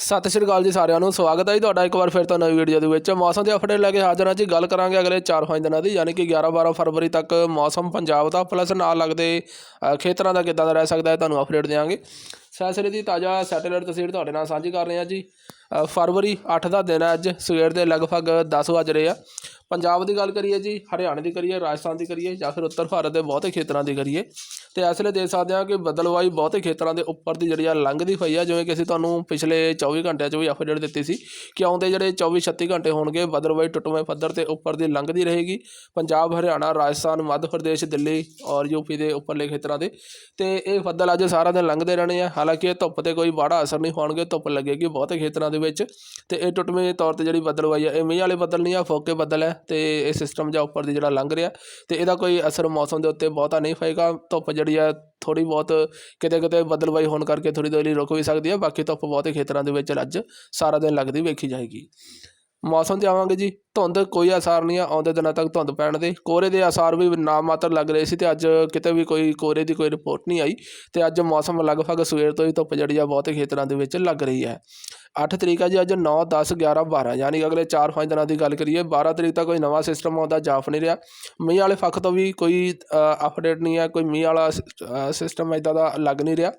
ਸਤਿ ਸ਼੍ਰੀ ਅਕਾਲ ਜੀ ਸਾਰਿਆਂ ਨੂੰ, ਸਵਾਗਤ ਹੈ ਜੀ ਤੁਹਾਡਾ ਇੱਕ ਵਾਰ ਫਿਰ ਤੋਂ ਨਵੀਂ ਵੀਡੀਓ ਦੇ ਵਿੱਚ। ਮੌਸਮ ਦੇ ਅਪਡੇਟ ਲੈ ਕੇ ਹਾਜ਼ਰ ਹਾਂ ਜੀ, ਗੱਲ ਕਰਾਂਗੇ ਅਗਲੇ 4-5 ਦਿਨਾਂ ਦੀ, ਯਾਨੀ ਕਿ 11-12 ਫਰਵਰੀ ਤੱਕ ਮੌਸਮ ਪੰਜਾਬ ਦਾ ਪਲੱਸ ਨਾਲ ਲੱਗਦੇ ਖੇਤਰਾਂ ਦਾ ਕਿੱਦਾਂ ਦਾ ਰਹਿ ਸਕਦਾ ਹੈ, ਤੁਹਾਨੂੰ ਅਪਡੇਟ ਦੇਵਾਂਗੇ ਸੈਸਰੇ ਦੀ ਤਾਜ਼ਾ ਸੈਟੇਲਾਈਟ ਤਸਵੀਰ ਤੁਹਾਡੇ ਨਾਲ ਸਾਂਝੀ ਕਰ ਰਹੇ ਹਾਂ ਜੀ। ਫਰਵਰੀ 8 ਦਾ ਦਿਨ ਹੈ ਅੱਜ, ਸਵੇਰ ਦੇ ਲਗਭਗ 10 ਵਜ ਰਹੇ ਆ। ਪੰਜਾਬ ਦੀ ਗੱਲ ਕਰੀਏ ਜੀ, ਹਰਿਆਣਾ ਦੀ ਕਰੀਏ, ਰਾਜਸਥਾਨ ਦੀ ਕਰੀਏ ਜਾਂ ਫਿਰ ਉੱਤਰ ਭਾਰਤ ਦੇ ਬਹੁਤੇ ਖੇਤਰਾਂ ਦੀ ਕਰੀਏ, ਤੇ ਇਸ ਲਈ ਦੇਖ ਸਕਦੇ ਹਾਂ ਕਿ ਬਦਲਵਾਈ ਬਹੁਤੇ ਖੇਤਰਾਂ ਦੇ ਉੱਪਰ ਦੀ ਜਿਹੜੀ ਆ ਲੰਘਦੀ ਪਈ ਆ, ਜਿਵੇਂ ਕਿ ਅਸੀਂ ਤੁਹਾਨੂੰ ਪਿਛਲੇ 24 ਘੰਟਿਆਂ 'ਚ ਵੀ ਅਪਡੇਟ ਦਿੱਤੀ ਸੀ ਕਿ ਆਉਂਦੇ ਜਿਹੜੇ 24 36 ਘੰਟੇ ਹੋਣਗੇ, ਬੱਦਲਵਾਈ ਟੁੱਟਵੇਂ ਪੱਧਰ ਤੇ ਉੱਪਰ ਦੀ ਲੰਘਦੀ ਰਹੇਗੀ। ਪੰਜਾਬ, ਹਰਿਆਣਾ, ਰਾਜਸਥਾਨ, ਮੱਧ ਪ੍ਰਦੇਸ਼, ਦਿੱਲੀ ਔਰ ਯੂਪੀ ਦੇ ਉੱਪਰਲੇ ਖੇਤਰਾਂ ਦੇ, ਤੇ ਇਹ ਬੱਦਲ ਅੱਜ ਸਾਰਾ ਦਿਨ ਲੰਘਦੇ ਰਹਿਣੇ ਆ। ਹਾਲਾਂਕਿ ਇਹ ਧੁੱਪ ਤੇ ਕੋਈ ਬਾੜਾ ਅਸਰ ਨਹੀਂ ਹੋਣਗੇ, ਧੁੱਪ ਲੱਗੇਗੀ, ਬਹੁਤੇ ਖੇਤਰਾਂ ਦੇ ਵਿੱਚ ਤੇ ਇਹ ਟੁੱਟਵੇਂ ਤੌਰ ਤੇ ਜਿਹੜੀ ਬਦਲਵਾਈ ਆ, ਇਹ ਮੀਂਹ ਵਾਲੇ ਬੱਦਲ ਨਹੀਂ ਆ, ਫੋਕੇ ਬੱਦਲ ਹੈ ਤੇ ਇਹ ਸਿਸਟਮ ਜਾਂ ਉੱਪਰ ਦੀ ਜਿਹੜਾ ਲੰਘ ਰਿਹਾ ਤੇ ਇਹਦਾ ਕੋਈ ਅਸਰ ਮੌਸਮ ਦੇ ਉੱਤੇ ਬਹੁਤਾ ਨਹੀਂ ਪਏਗਾ। ਧੁੱਪ ਜਿਹੜੀ ਆ ਥੋੜੀ ਬਹੁਤ ਕਿਤੇ ਕਿਤੇ ਬਦਲਵਾਈ ਹੋਣ ਕਰਕੇ ਥੋੜੀ ਦੇਰ ਲਈ ਰੁਕ ਵੀ ਸਕਦੀ ਹੈ ਬਾਕੀ ਧੁੱਪ ਬਹੁਤੇ ਖੇਤਰਾਂ ਦੇ ਵਿੱਚ ਅੱਜ ਸਾਰਾ ਦਿਨ ਲੱਗਦੀ ਵੇਖੀ ਜਾਏਗੀ। ਮੌਸਮ ਤੇ ਆਵਾਂਗੇ ਜੀ। ਧੁੰਦ ਕੋਈ ਅਸਾਰ ਨਹੀਂ ਆ, ਆਉਂਦੇ ਦਿਨਾਂ ਤੱਕ ਧੁੰਦ ਪੈਣ ਦੇ। ਕੋਹਰੇ ਦੇ ਅਸਾਰ ਵੀ ਨਾ ਮਾਤਰ ਲੱਗ ਰਹੇ ਸੀ ਤੇ ਅੱਜ ਕਿਤੇ ਵੀ ਕੋਈ ਕੋਹਰੇ ਦੀ ਕੋਈ ਰਿਪੋਰਟ ਨਹੀਂ ਆਈ। ਤੇ ਅੱਜ ਮੌਸਮ ਲਗਭਗ ਸਵੇਰ ਤੋਂ ਹੀ ਧੁੱਪ ਜਿਹੜੀ ਆ ਬਹੁਤੇ ਖੇਤਰਾਂ ਦੇ ਵਿੱਚ ਲੱਗ ਰਹੀ ਹੈ। 8 ਤਰੀਕ ਆ ਜੀ, ਅੱਜ 9 10 11 12 ਯਾਨੀ ਅਗਲੇ 4-5 ਦਿਨਾਂ ਦੀ ਗੱਲ ਕਰੀਏ 12 ਤਰੀਕ ਤੱਕ ਕੋਈ ਨਵਾਂ ਸਿਸਟਮ ਆਉਂਦਾ ਜਾਫ ਨਹੀਂ ਰਿਹਾ। ਮੀਂਹ ਵਾਲੇ ਫੱਖ ਤੋਂ ਵੀ ਕੋਈ ਅਪਡੇਟ ਨਹੀਂ ਹੈ, ਕੋਈ ਮੀਂਹ ਵਾਲਾ ਸਿਸਟਮ ਇਦਾਂ ਦਾ ਲੱਗ ਨਹੀਂ ਰਿਹਾ।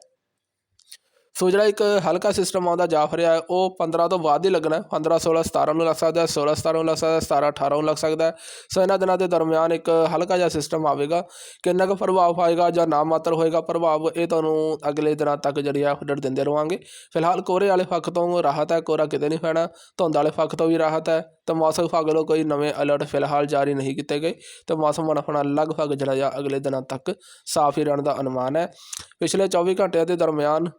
ਸੋ ਜਿਹੜਾ ਇੱਕ ਹਲਕਾ ਸਿਸਟਮ ਆਉਂਦਾ ਜਾਫ ਰਿਹਾ ਉਹ 15 ਤੋਂ ਬਾਅਦ ਹੀ ਲੱਗਣਾ ਹੈ। 15 16 17 ਨੂੰ ਲੱਗ ਸਕਦਾ ਹੈ 16 17 ਨੂੰ ਲੱਗ ਸਕਦਾ ਹੈ 17 18 ਨੂੰ ਲੱਗ ਸਕਦਾ ਸੋ ਇਹਨਾਂ ਦਿਨਾਂ ਦੇ ਦਰਮਿਆਨ ਇੱਕ ਹਲਕਾ ਜਿਹਾ ਸਿਸਟਮ ਆਵੇਗਾ। ਕਿੰਨਾ ਕੁ ਪ੍ਰਭਾਵ ਪਾਏਗਾ ਜਾਂ ਨਾ ਮਾਤਰ ਹੋਏਗਾ ਪ੍ਰਭਾਵ, ਇਹ ਤੁਹਾਨੂੰ ਅਗਲੇ ਦਿਨਾਂ ਤੱਕ ਜਿਹੜੀ ਆ ਅਪਡੇਟ ਦਿੰਦੇ ਰਵਾਂਗੇ। ਫਿਲਹਾਲ ਕੋਹਰੇ ਵਾਲੇ ਪੱਖ ਤੋਂ ਰਾਹਤ ਹੈ ਕੋਹਰਾ ਕਿਤੇ ਨਹੀਂ ਪੈਣਾ। ਧੁੰਦ ਵਾਲੇ ਪੱਖ ਤੋਂ ਵੀ ਰਾਹਤ ਹੈ। ਤਾਂ ਮੌਸਮ ਵਿਭਾਗ ਵੱਲੋਂ ਕੋਈ ਨਵੇਂ ਅਲਰਟ ਫਿਲਹਾਲ ਜਾਰੀ ਨਹੀਂ ਕੀਤੇ ਗਏ। ਤੇ ਮੌਸਮ ਹੁਣ ਆਪਣਾ ਲਗਭਗ ਜਿਹੜਾ ਆ ਅਗਲੇ ਦਿਨਾਂ ਤੱਕ ਸਾਫ਼ ਹੀ ਰਹਿਣ ਦਾ ਅਨੁਮਾਨ ਹੈ। ਪਿਛਲੇ 24 ਘੰਟਿਆਂ ਦੇ ਦਰਮਿਆਨ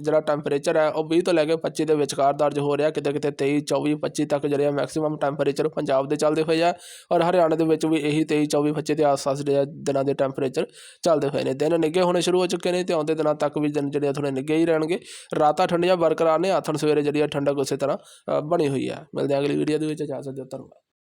ਜਿਹੜਾ ਟੈਂਪਰੇਚਰ ਹੈ, ਉਹ 20 ਤੋਂ ਲੈ ਕੇ 25 ਦੇ ਵਿਚਕਾਰ ਦਰਜ ਹੋ ਰਿਹਾ। ਕਿਤੇ ਕਿਤੇ 23 24 25 ਤੱਕ ਜਿਹੜੇ ਮੈਕਸਿਮਮ ਟੈਂਪਰੇਚਰ ਪੰਜਾਬ ਦੇ ਚੱਲਦੇ ਹੋਏ ਆ ਔਰ ਹਰਿਆਣਾ ਦੇ ਵਿੱਚ ਵੀ ਇਹੀ 23 24 25 ਦੇ ਆਸ-ਪਾਸ ਜਿਹੜੇ ਆ ਦਿਨਾਂ ਦੇ ਟੈਂਪਰੇਚਰ ਚੱਲਦੇ ਹੋਏ ਨੇ। ਦਿਨ ਨਿੱਘੇ ਹੋਣੇ ਸ਼ੁਰੂ ਹੋ ਚੁੱਕੇ ਨੇ ਤੇ ਆਉਂਦੇ ਦਿਨਾਂ ਤੱਕ ਵੀ ਦਿਨ ਜਿਹੜੇ ਆ ਥੋੜੇ ਨਿੱਘੇ ਹੀ ਰਹਿਣਗੇ। ਰਾਤਾਂ ਠੰਡੀਆਂ ਬਰਕਰਾਰ ਨੇ, ਆਥਣ ਸਵੇਰੇ ਜਿਹੜੀ ਆ ਠੰਡਕ ਉਸੇ ਤਰ੍ਹਾਂ ਬਣੀ ਹੋਈ ਹੈ ਮਿਲਦੇ ਹਾਂ ਅਗਲੀ ਵੀਡੀਓ ਦੇ ਵਿੱਚ। ਇਜਾਜ਼ਤ ਦਿਓ, ਧੰਨਵਾਦ।